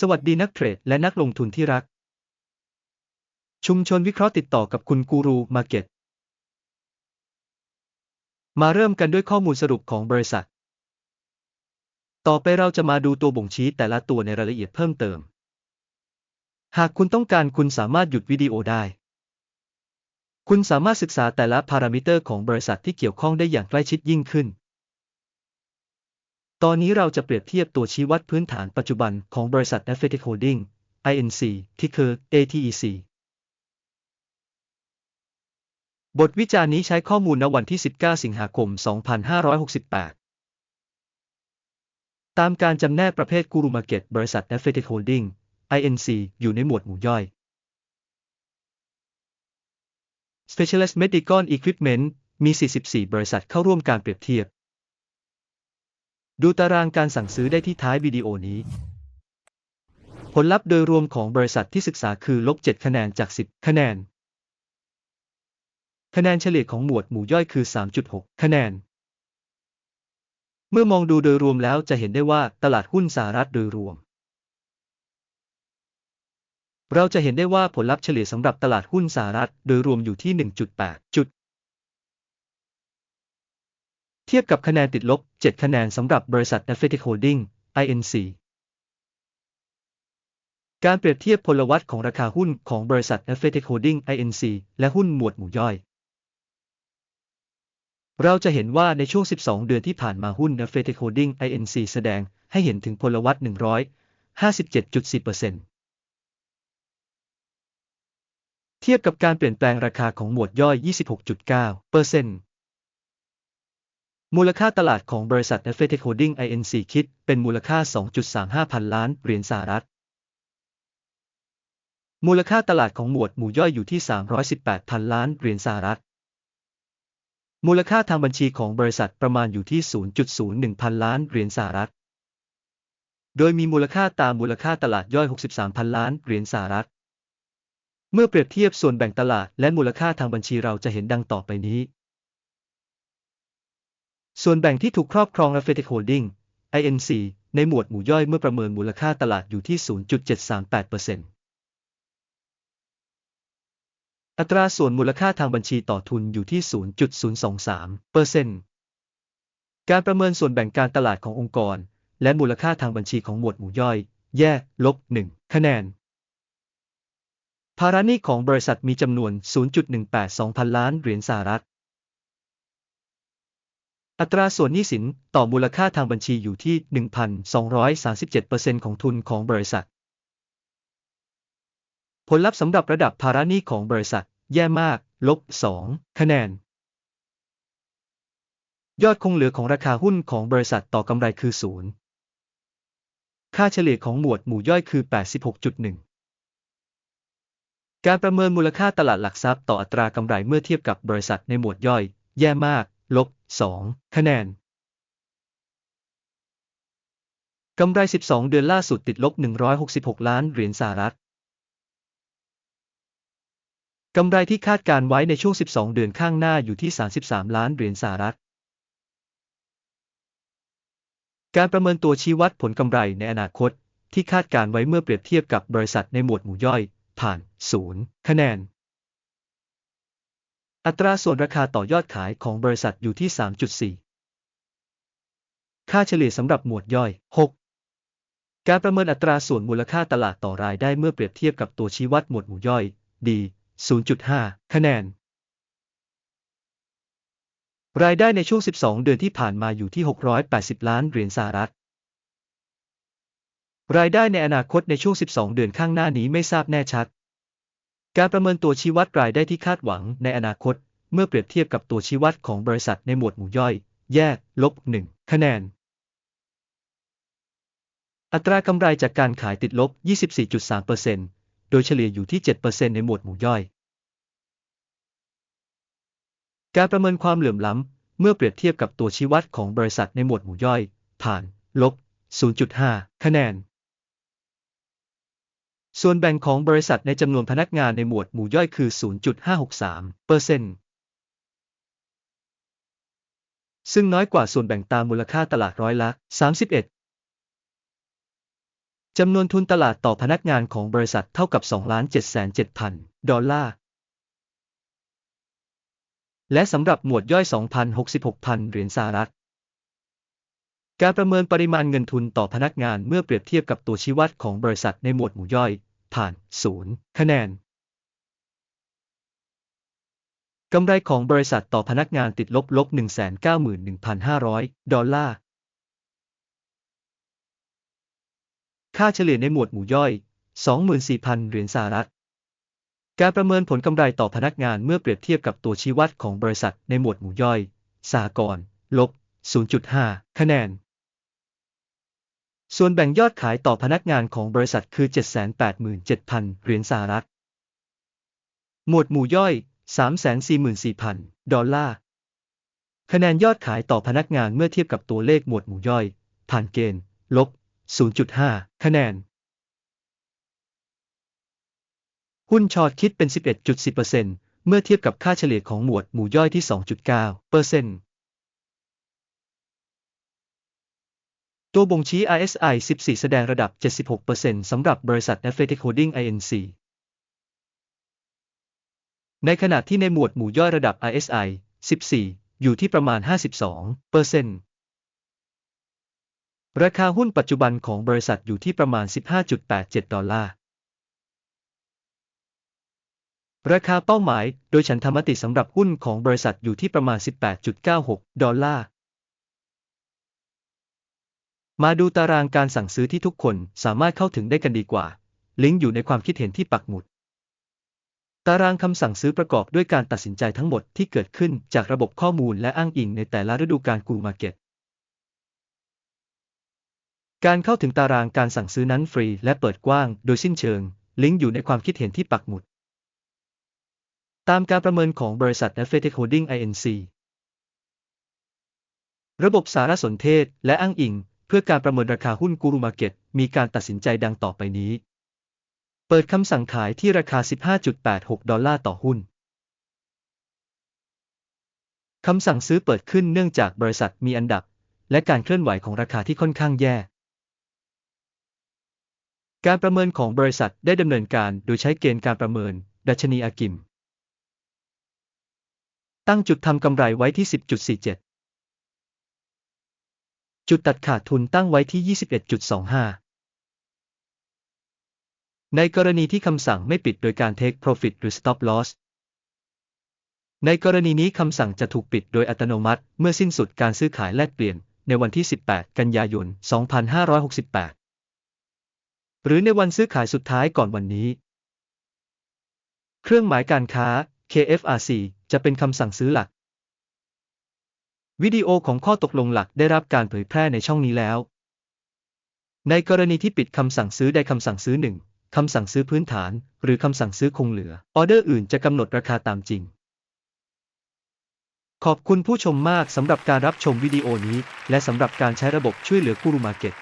สวัสดีนักเทรดและนักลงทุนที่รัก ชุมชนวิเคราะห์ติดต่อกับคุณกูรูมาเก็ต มาเริ่มกันด้วยข้อมูลสรุปของบริษัท ต่อไปเราจะมาดูตัวบ่งชี้แต่ละตัวในรายละเอียดเพิ่มเติม หากคุณต้องการคุณสามารถหยุดวิดีโอได้ คุณสามารถศึกษาแต่ละพารามิเตอร์ของบริษัทที่เกี่ยวข้องได้อย่างใกล้ชิดยิ่งขึ้น ตอนนี้เราจะเปรียบเทียบตัวชี้วัดพื้นฐานปัจจุบันของบริษัท a f f e t i c Holding INC ที่คือ ATEC บทวิจารณ์นี้ใช้ข้อมูลณวันที่ 19 สิงหาคม 2568 ตามการจำแนกประเภทกูรูมาเก็ตบริษัท a f f e t i c Holding INC อยู่ในหมวดหมู่ย่อย Specialist Medical Equipment มี 44 บริษัทเข้าร่วมการเปรียบเทียบ ดูตารางการสั่งซื้อได้ที่ท้ายวิดีโอนี้ ผลลัพธ์โดยรวมของบริษัทที่ศึกษาคือลบ 7 คะแนนจาก 10 คะแนน คะแนนเฉลี่ยของหมวดหมู่ย่อยคือ 3.6 คะแนน เมื่อมองดูโดยรวมแล้วจะเห็นได้ว่าตลาดหุ้นสหรัฐโดยรวม เราจะเห็นได้ว่าผลลัพธ์เฉลี่ยสำหรับตลาดหุ้นสหรัฐโดยรวมอยู่ที่ 1.8 จุด เทียบกับคะแนนติดลบ 7 คะแนนสำหรับบริษัท a f f e t i c Holding INC การเปรียบเทียบพลวัตของราคาหุ้นของบริษัท a f f e t i c Holding INC และหุ้นหมวดหมู่ย่อย เราจะเห็นว่าในช่วง 12 เดือนที่ผ่านมาหุ้น a f f e t i c Holding INC แสดงให้เห็นถึงพลวัต157.4%เทียบกับการเปลี่ยนแปลงราคาของหมวดย่อย 26.9% มูลค่าตลาดของบริษัท a f f e t i c Holding INC คิดเป็นมูลค่า 2.35 พันล้านเหรียญสหรัฐ มูลค่าตลาดของหมวดหมู่ย่อยอยู่ที่ 318 พันล้านเหรียญสหรัฐ มูลค่าทางบัญชีของบริษัทประมาณอยู่ที่ 0.01 พันล้านเหรียญสหรัฐ โดยมีมูลค่าตามมูลค่าตลาดย่อย 63 พันล้านเหรียญสหรัฐ เมื่อเปรียบเทียบส่วนแบ่งตลาดและมูลค่าทางบัญชีเราจะเห็นดังต่อไปนี้ ส่วนแบ่งที่ถูกครอบครอง a f f e t i c Holding INC ในหมวดหมู่ย่อยเมื่อประเมินมูลค่าตลาดอยู่ที่ 0.738%อัตราส่วนมูลค่าทางบัญชีต่อทุนอยู่ที่ 0.023%การประเมินส่วนแบ่งการตลาดขององค์กร และมูลค่าทางบัญชีของหมวดหมู่ย่อย แย่ลบ 1 คะแนน ภาระหนี้ของบริษัทมีจำนวน 0.182 พันล้านเหรียญสหรัฐ อัตราส่วนหนี้สินต่อมูลค่าทางบัญชีอยู่ที่ 1,237%ของทุนของบริษัท ผลลัพธ์สำหรับระดับภาระหนี้ของบริษัท แย่มาก ลบ 2 คะแนน ยอดคงเหลือของราคาหุ้นของบริษัทต่อกำไรคือ0ค่าเฉลี่ยของหมวดหมู่ย่อยคือ 86.1 การประเมินมูลค่าตลาดหลักทรัพย์ต่ออัตรากำไรเมื่อเทียบกับบริษัทในหมวดย่อย แย่มาก ลบ 2 คะแนน กำไร 12 เดือนล่าสุดติดลบ 166 ล้านเหรียญสหรัฐ กำไรที่คาดการไว้ในช่วง 12 เดือนข้างหน้าอยู่ที่ 33 ล้านเหรียญสหรัฐ การประเมินตัวชี้วัดผลกำไรในอนาคตที่คาดการไว้เมื่อเปรียบเทียบกับบริษัทในหมวดหมู่ย่อย ผ่าน 0 คะแนน อัตราส่วนราคาต่อยอดขายของบริษัทอยู่ที่ 3.4 ค่าเฉลี่ยสำหรับหมวดย่อย 6 การประเมินอัตราส่วนมูลค่าตลาดต่อรายได้เมื่อเปรียบเทียบกับตัวชี้วัดหมวดหมู่ย่อย D 0.5 คะแนน รายได้ในช่วง 12 เดือนที่ผ่านมาอยู่ที่ 680 ล้านเหรียญสหรัฐ รายได้ในอนาคตในช่วง 12 เดือนข้างหน้านี้ไม่ทราบแน่ชัด การประเมินตัวชี้วัดรายได้ที่คาดหวังในอนาคต เมื่อเปรียบเทียบกับตัวชี้วัดของบริษัทในหมวดหมู่ย่อย แยก ลบ 1 คะแนน อัตรากำไรจากการขายติดลบ 24.3%โดยเฉลี่ยอยู่ที่ 7%ในหมวดหมู่ย่อย การประเมินความเหลื่อมล้ำ เมื่อเปรียบเทียบกับตัวชี้วัดของบริษัทในหมวดหมู่ย่อย ผ่าน ลบ 0.5 คะแนน ส่วนแบ่งของบริษัทในจำนวนพนักงานในหมวดหมู่ย่อยคือ 0.563เปอร์เซ็นต์ซึ่งน้อยกว่าส่วนแบ่งตามมูลค่าตลาดร้อยละ 31 จำนวนทุนตลาดต่อพนักงานของบริษัทเท่ากับ 2 7 7 0 0 0 ดอลลาร์ และสำหรับหมวดย่อย 2,066,000 เหรียญสหรัฐ การประเมินปริมาณเงินทุนต่อพนักงานเมื่อเปรียบเทียบกับตัวชี้วัดของบริษัทในหมวดหมู่ย่อย ผ่าน 0 คะแนนกำไรของบริษัทต่อพนักงานติดลบลบ191,500 ดอลลาร์ ค่าเฉลี่ยในหมวดหมู่ย่อย 24,000 เหรียญสหรัฐ การประเมินผลกำไรต่อพนักงานเมื่อเปรียบเทียบกับตัวชี้วัดของบริษัทในหมวดหมู่ย่อย สหกรณ์ลบ 0.5 คะแนน ส่วนแบ่งยอดขายต่อพนักงานของบริษัทคือ 787,000 เหรียญสหรัฐ หมวดหมู่ย่อย 344,000 ดอลลาร์ คะแนนยอดขายต่อพนักงานเมื่อเทียบกับตัวเลขหมวดหมู่ย่อย ผ่านเกณฑ์ ลบ 0.5 คะแนน หุ้นช็อตคิดเป็น 11.10%เมื่อเทียบกับค่าเฉลี่ยของหมวดหมู่ย่อยที่ 2.9%ตั ตัวบ่งชี้ RSI 14 แสดงระดับ 76%สำหรับบริษัท Athletic Holding Inc. ในขณะที่ในหมวดหมู่ย่อยระดับ RSI 14 อยู่ที่ประมาณ 52%ราคาหุ้นปัจจุบันของบริษัทอยู่ที่ประมาณ 15.87 ดอลลาร์ ราคาเป้าหมายโดยฉันทามติสำหรับหุ้นของบริษัทอยู่ที่ประมาณ 18.96 ดอลลาร์ มาดูตารางการสั่งซื้อที่ทุกคนสามารถเข้าถึงได้กันดีกว่า ลิงก์อยู่ในความคิดเห็นที่ปักหมุด ตารางคำสั่งซื้อประกอบด้วยการตัดสินใจทั้งหมดที่เกิดขึ้นจากระบบข้อมูลและอ้างอิงในแต่ละฤดูกาลกูมาเก็ตการเข้าถึงตารางการสั่งซื้อนั้นฟรีและเปิดกว้างโดยสิ้นเชิง ลิงก์อยู่ในความคิดเห็นที่ปักหมุด ตามการประเมินของบริษัท a f f e t e c Holding Inc. ระบบสารสนเทศและอ้างอิง เพื่อการประเมินราคาหุ้นกูรูมาเก็ตมีการตัดสินใจดังต่อไปนี้ เปิดคำสั่งขายที่ราคา 15.86 ดอลลาร์ต่อหุ้น คำสั่งซื้อเปิดขึ้นเนื่องจากบริษัทมีอันดับ และการเคลื่อนไหวของราคาที่ค่อนข้างแย่ การประเมินของบริษัทได้ดำเนินการโดยใช้เกณฑ์การประเมิน ดัชนีอากิม ตั้งจุดทำกำไรไว้ที่ 10.47 จุดตัดขาดทุนตั้งไว้ที่ 21.25 ในกรณีที่คำสั่งไม่ปิดโดยการ take profit หรือ stop loss ในกรณีนี้คำสั่งจะถูกปิดโดยอัตโนมัติ เมื่อสิ้นสุดการซื้อขายแลกเปลี่ยน ในวันที่ 18 กันยายน 2568 หรือในวันซื้อขายสุดท้ายก่อนวันนี้ เครื่องหมายการค้า KFRC จะเป็นคำสั่งซื้อหลัก วิดีโอของข้อตกลงหลักได้รับการเผยแพร่ในช่องนี้แล้ว ในกรณีที่ปิดคำสั่งซื้อใดคำสั่งซื้อหนึ่งคำสั่งซื้อพื้นฐาน หรือคำสั่งซื้อคงเหลือ ออเดอร์อื่นจะกำหนดราคาตามจริง ขอบคุณผู้ชมมากสำหรับการรับชมวิดีโอนี้ และสำหรับการใช้ระบบช่วยเหลือกูรูมาเก็ต